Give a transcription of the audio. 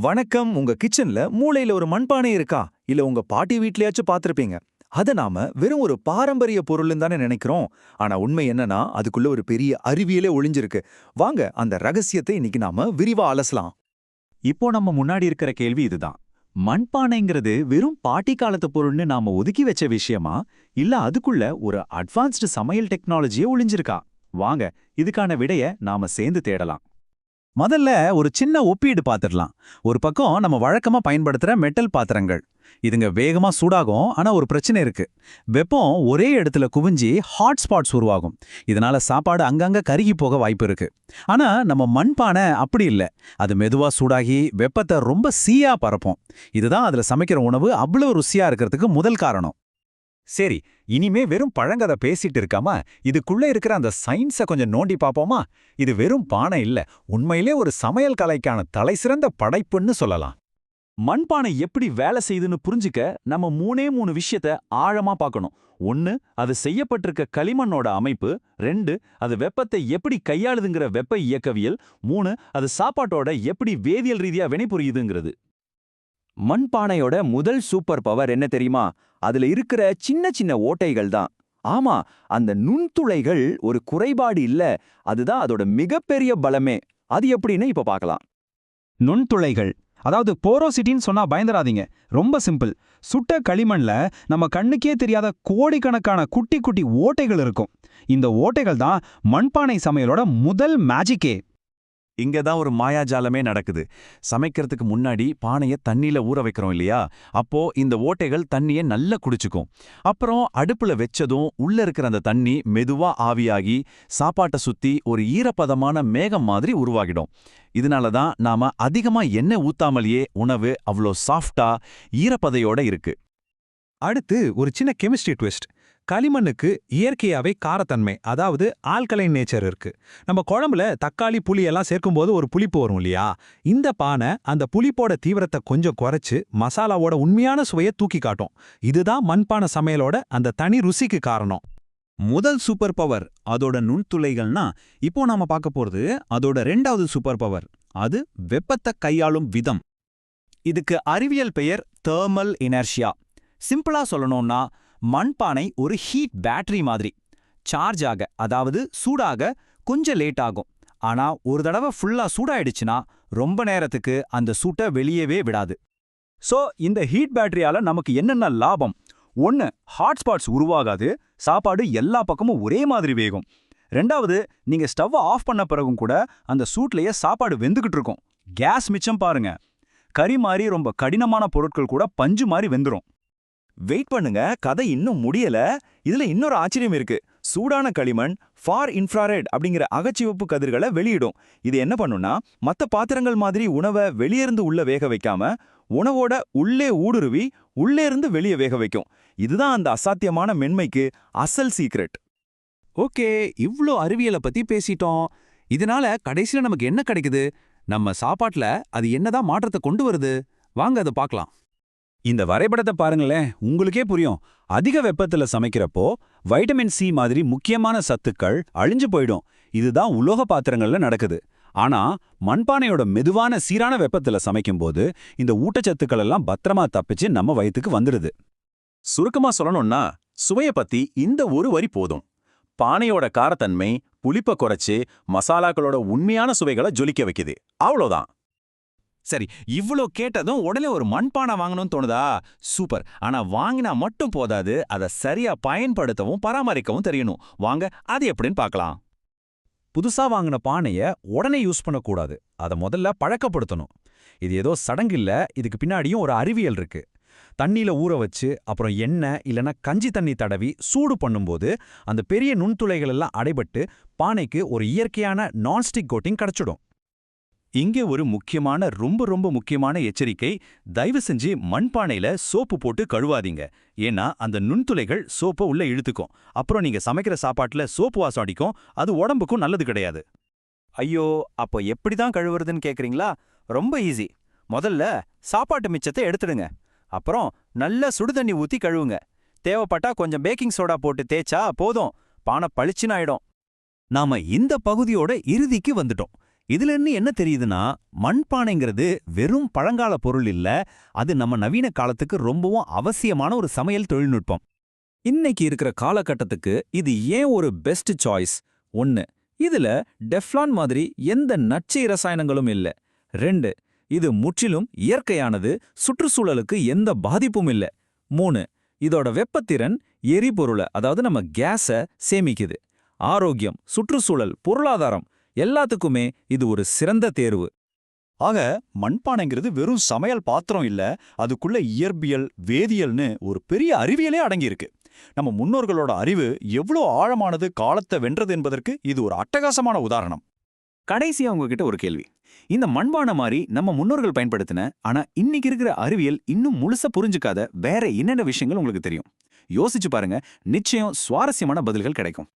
வணக்கம். உங்க கிச்சன்ல மூளையில ஒரு மண்பானை இருக்கா? இல்ல உங்க பாட்டி வீட்லயாச்சும் பார்த்திருப்பீங்க அத நாம வெறும் ஒரு பாரம்பரிய பொருள்னு தானே நினைக்கிறோம். ஆனா உண்மை என்னன்னா அதுக்குள்ள ஒரு பெரிய அறிவியலே ஒளிஞ்சிருக்கு. வாங்க அந்த ரகசியத்தை இன்னைக்கு நாம விரிவா அலசலாம். இப்போ நம்ம முன்னாடி இருக்கிற கேள்வி இதுதான். மண்பானைங்கிறது வெறும் பாட்டி காலத்து பொருள்னு நாம ஒதுக்கி வச்ச விஷயமா? இல்ல அதுக்குள்ள ஒரு அட்வான்ஸ்டு சமையல் டெக்னாலஜியே ஒளிஞ்சிருக்கா? வாங்க இதுக்கான விடைய நாம சேர்ந்து தேடலாம். முதல்ல ஒரு சின்ன ஒப்பீடு பார்த்துடலாம். ஒரு பக்கம் நம்ம வழக்கமா பயன்படுத்துற மெட்டல் பாத்திரங்கள். இதுங்க வேகமா சூடாகும் ஆனா ஒரு பிரச்சனை இருக்கு. வெப்பம் ஒரே இடத்துல குவிஞ்சி ஹாட் ஸ்பாட்ஸ் உருவாகும். இதனால சாப்பாடு அங்கங்க கருகி போக வாய்ப்பு இருக்கு. ஆனா நம்ம மண்பானை அப்படி இல்ல. அது மெதுவா சூடாகி வெப்பத்தை ரொம்ப சீயா பரப்போம். இதுதான் அதுல சமைக்கிற உணவு அவ்வளோ ருசியா இருக்கிறதுக்கு முதல் காரணம். சரி இனிமே வெறும் பழங்கதை பேசிட்டு இருக்காம இதுக்குள்ள இருக்கிற அந்த சயின்ஸ கொஞ்சம் நோண்டி பாப்போமா? இது வெறும் பானை இல்ல உண்மையிலே ஒரு சமையல் கலைக்கான தலைசிறந்த படைப்புன்னு சொல்லலாம். மண்பானை எப்படி வேலை செய்யுதுன்னு புரிஞ்சுக்க நம்ம மூணே மூணு விஷயத்த ஆழமா பார்க்கணும். ஒன்னு அது செய்யப்பட்டிருக்க களிமண்ணோட அமைப்பு. ரெண்டு அது வெப்பத்தை எப்படி கையாளுதுங்கிற வெப்ப இயக்கவியல். மூணு அது சாப்பாட்டோட எப்படி வேதியியல் ரீதியா வினைபுரியுதுங்கிறது. மண்பானையோட முதல் சூப்பர் பவர் என்ன தெரியுமா? அதுல இருக்கிற சின்ன சின்ன ஓட்டைகள் தான். ஆமா அந்த நுண்துளைகள் ஒரு குறைபாடு இல்ல. அதுதான் அதோட மிகப்பெரிய பலமே. அது எப்படின்னு இப்ப பார்க்கலாம். நுண்துளைகள். அதாவது போரோசிட்டின்னு சொன்னா பயந்துராதீங்க. ரொம்ப சிம்பிள் சுட்ட களிமண்ல நம்ம கண்ணுக்கே தெரியாத கோடிக்கணக்கான குட்டி குட்டி ஓட்டைகள் இருக்கும். இந்த ஓட்டைகள் தான் மண்பானை சமையலோட முதல் மேஜிக்கே இங்க தான் ஒரு மாயாஜாலமே நடக்குது. சமைக்கிறதுக்கு முன்னாடி பானைய தண்ணியில ஊற வைக்கிறோம் இல்லையா? அப்போ இந்த ஓட்டைகள் தண்ணியை நல்லா குடிச்சுக்கும். அப்புறம் அடுப்புல வச்சதும் உள்ள இருக்கிற அந்த தண்ணி மெதுவா ஆவியாகி சாப்பாட்டை சுத்தி ஒரு ஈரப்பதமான மேகம் மாதிரி உருவாகிடும். இதனால தான் நாம அதிகமா எண்ணெய் ஊத்தாமலேயே உணவு அவ்வளோ சாஃப்டா ஈரப்பதையோட இருக்கு. அடுத்து ஒரு சின்ன கெமிஸ்ட்ரி ட்விஸ்ட் களிமண்ணுக்கு இயற்கையாவே காரத்தன்மை அதாவது ஆல்கலைன் நேச்சர் இருக்கு. நம்ம குழம்புல தக்காளி புளி எல்லாம் சேர்க்கும்போது ஒரு புளிப்பு வரும் இல்லையா? இந்த பானை அந்த புளிப்போட தீவிரத்தை கொஞ்சம் குறைச்சு மசாலாவோட உண்மையான சுவையை தூக்கி காட்டும். இதுதான் மண்பானை சமையலோட அந்த தனி ருசிக்கு காரணம். முதல் சூப்பர் பவர் அதோட நுண்துளைகள்னா இப்போ நாம பார்க்க போறது அதோட ரெண்டாவது சூப்பர் பவர் அது வெப்பத்தை கையாளும் விதம். இதுக்கு அறிவியல் பெயர் தெர்மல் இனர்ஷியா சிம்பிளா சொல்லணும்னா மண்பானை ஒரு ஹீட் பேட்டரி மாதிரி. சார்ஜ் ஆக அதாவது சூடாக கொஞ்சம் லேட் ஆகும். ஆனா ஒரு தடவை ஃபுல்லா சூடாயிடுச்சுன்னா ரொம்ப நேரத்துக்கு அந்த சூட்டை வெளியவே விடாது. சோ இந்த ஹீட் பேட்டரியால நமக்கு என்னென்ன லாபம்? ஒன்னு ஹாட்ஸ்பாட்ஸ் உருவாகாது. சாப்பாடு எல்லா பக்கமும் ஒரே மாதிரி வேகும். ரெண்டாவது நீங்க ஸ்டவ் ஆஃப் பண்ண பிறகும் கூட அந்த சூட்லயே சாப்பாடு வெந்துகிட்டு இருக்கும். கேஸ் மிச்சம் பாருங்க. கறி மாதிரி ரொம்ப கடினமான பொருட்கள் கூட பஞ்சு மாதிரி வெந்துரும். வெயிட் பண்ணுங்க கதை இன்னும் முடியல. இதுல இன்னொரு ஆச்சரியம் இருக்கு. சூடான களிமண் ஃபார் இன்ஃப்ராரெட் அப்படிங்கிற அகச்சிவப்பு கதிர்களை வெளியிடும். இது என்ன பண்ணும்னா மத்த பாத்திரங்கள் மாதிரி உணவை வெளியிருந்து உள்ள வேக வைக்காம உணவோட உள்ளே ஊடுருவி உள்ளே இருந்து வெளியே வேக வைக்கும். இதுதான் அந்த அசாத்தியமான மென்மைக்கு அசல் சீக்ரெட் ஓகே இவ்ளோ அறிவியலை பத்தி பேசிட்டோம். இதனால கடைசியில் நமக்கு என்ன கிடைக்குது? நம்ம சாப்பாட்டில் அது என்னதான் மாற்றத்தை கொண்டு வருது? வாங்க அதை பார்க்கலாம். இந்த வரைபடத்தை பாருங்களேன் உங்களுக்கே புரியும். அதிக வெப்பத்துல சமைக்கிறப்போ வைட்டமின் சி மாதிரி முக்கியமான சத்துக்கள் அழிஞ்சு போயிடும். இதுதான் உலோக பாத்திரங்கள்ல நடக்குது. ஆனா மண்பானையோட மெதுவான சீரான வெப்பத்துல சமைக்கும்போது இந்த ஊட்டச்சத்துக்கள் எல்லாம் பத்திரமா தப்பிச்சு நம்ம வயித்துக்கு வந்துடுது. சுருக்கமா சொல்லணும்னா சுவைய பத்தி இந்த ஒரு வரி போதும். பானையோட காரத்தன்மை புளிப்ப குறைச்சு மசாலாக்களோட உண்மையான சுவைகளை ஜொலிக்க வைக்குது. அவ்வளோதான் சரி இவ்ளோ கேட்டதும் உடனே ஒரு மண்பானை வாங்கணும்னு தோணுதா? சூப்பர். ஆனா வாங்கினா மட்டும் போதாது அதை சரியா பயன்படுத்தவும் பராமரிக்கவும் தெரியணும். வாங்க அது எப்படின்னு பார்க்கலாம். புதுசா வாங்கின பானைய உடனே யூஸ் பண்ணக்கூடாது. அதை முதல்ல பழக்கப்படுத்தணும். இது ஏதோ சடங்கு இல்ல இதுக்கு பின்னாடியும் ஒரு அறிவியல் இருக்கு. தண்ணியில ஊற வச்சு அப்புறம் எண்ணெய் இல்லனா கஞ்சி தண்ணி தடவி சூடு பண்ணும்போது அந்த பெரிய நுண்துளைகள் எல்லாம் அடைபட்டு பானைக்கு ஒரு இயற்கையான நான்ஸ்டிக் கோட்டிங் கிடைச்சிடும். இங்கே ஒரு முக்கியமான ரொம்ப ரொம்ப முக்கியமான எச்சரிக்கை தயவு செஞ்சு மண்பானையில சோப்பு போட்டு கழுவாதீங்க. ஏன்னா அந்த நுண்துளைகள் சோப்பை உள்ள இழுத்துக்கும். அப்புறம் நீங்க சமைக்கிற சாப்பாட்டுல சோப்பு வாசம் அடிக்கும். அது உடம்புக்கும் நல்லது கிடையாது. ஐயோ அப்போ எப்படி தான் கழுவுறதுன்னு கேக்குறீங்களா? ரொம்ப ஈஸி முதல்ல சாப்பாட்டு மிச்சத்தை எடுத்துடுங்க. அப்புறம் நல்ல சுடுதண்ணி ஊத்தி கழுவுங்க. தேவைப்பட்டா கொஞ்சம் பேக்கிங் சோடா போட்டு தேய்ச்சா போதும். பானை பளிச்சுன்னு ஆயிடும். நாம இந்த பகுதியோட இறுதிக்கு வந்துட்டோம். இதுல இருந்து என்ன தெரியுதுன்னா மண்பானைங்கிறது வெறும் பழங்கால பொருள் இல்ல அது நம்ம நவீன காலத்துக்கு ரொம்பவும் அவசியமான ஒரு சமையல் தொழில்நுட்பம். இன்னைக்கு இருக்கிற காலகட்டத்துக்கு இது ஏன் ஒரு பெஸ்ட் சாய்ஸ் ஒன்னு இதுல டெஃப்லான் மாதிரி எந்த நச்சு ரசாயனங்களும் இல்ல. ரெண்டு இது முற்றிலும் இயற்கையானது சுற்றுச்சூழலுக்கு எந்த பாதிப்பும் இல்ல. மூணு இதோட வெப்பத்திறன் எரிபொருளை அதாவது நம்ம கேஸ சேமிக்குது. ஆரோக்கியம் சுற்றுச்சூழல் பொருளாதாரம் எல்லாத்துக்குமே இது ஒரு சிறந்த தேர்வு. ஆக மண்பானைங்கிறது வெறும் சமையல் பாத்திரம் இல்ல அதுக்குள்ள இயற்பியல் வேதியியல்னு ஒரு பெரிய அறிவியலே அடங்கியிருக்கு. நம்ம முன்னோர்களோட அறிவு எவ்வளோ ஆழமானது காலத்தை வென்றது என்பதற்கு இது ஒரு அட்டகாசமான உதாரணம். கடைசியா உங்ககிட்ட ஒரு கேள்வி. இந்த மண்பானை மாதிரி நம்ம முன்னோர்கள் பயன்படுத்தின ஆனா இன்னைக்கு இருக்கிற அறிவியல் இன்னும் முழுசா புரிஞ்சுக்காத வேற என்னென்ன விஷயங்கள் உங்களுக்கு தெரியும்? யோசிச்சு பாருங்க நிச்சயம் சுவாரஸ்யமான பதில்கள் கிடைக்கும்.